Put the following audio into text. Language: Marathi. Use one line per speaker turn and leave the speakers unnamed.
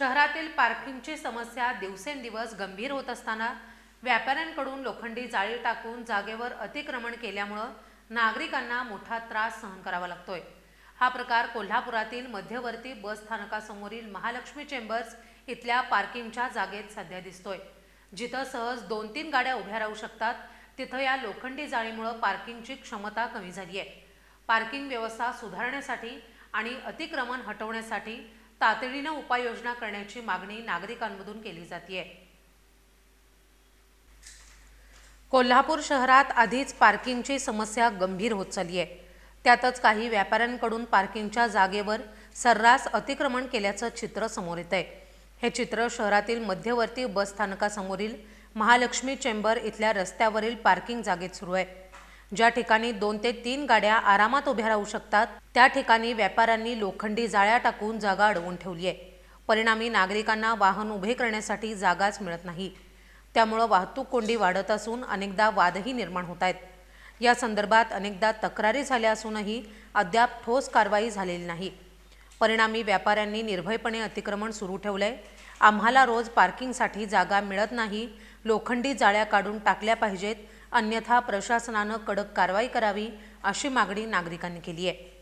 शहरातील पार्किंगची समस्या दिवसेंदिवस गंभीर होत असताना व्यापाऱ्यांकडून लोखंडी जाळी टाकून जागेवर अतिक्रमण केल्यामुळं नागरिकांना मोठा त्रास सहन करावा लागतोय. हा प्रकार कोल्हापुरातील मध्यवर्ती बस स्थानकासमोरील महालक्ष्मी चेंबर्स इथल्या पार्किंगच्या जागेत सध्या दिसतोय. जिथं सहज दोन तीन गाड्या उभ्या राहू शकतात तिथं या लोखंडी जाळीमुळं पार्किंगची क्षमता कमी झाली आहे पार्किंग व्यवस्था सुधारण्यासाठी आणि अतिक्रमण हटवण्यासाठी तातडीनं उपाययोजना करण्याची मागणी नागरिकांमधून केली जाते कोल्हापूर शहरात आधीच पार्किंगची समस्या गंभीर होत चालली आहे त्यातच काही व्यापाऱ्यांकडून पार्किंगच्या जागेवर सर्रास अतिक्रमण केल्याचं चित्र समोर येत आहे हे चित्र शहरातील मध्यवर्ती बस स्थानकासमोरील महालक्ष्मी चेंबर इथल्या रस्त्यावरील पार्किंग जागेत सुरू आहे. ज्या ठिकाणी दोन ते तीन गाड्या आरामात उभ्या राहू शकतात त्या ठिकाणी व्यापाऱ्यांनी लोखंडी जाळ्या टाकून जागा अडवून ठेवली आहे. परिणामी नागरिकांना वाहन उभे करण्यासाठी जागाच मिळत नाही. त्यामुळं वाहतूक कोंडी वाढत असून अनेकदा वादही निर्माण होत आहेत. या संदर्भात अनेकदा तक्रारी झाल्या असूनही अद्याप ठोस कारवाई झालेली नाही. परिणामी व्यापाऱ्यांनी निर्भयपणे अतिक्रमण सुरू ठेवलंय. आम्हाला रोज पार्किंगसाठी जागा मिळत नाही. लोखंडी जाळ्या काढून टाकल्या पाहिजेत. अन्यथा प्रशासनानं कडक कारवाई करावी अशी मागणी नागरिकांनी केली आहे.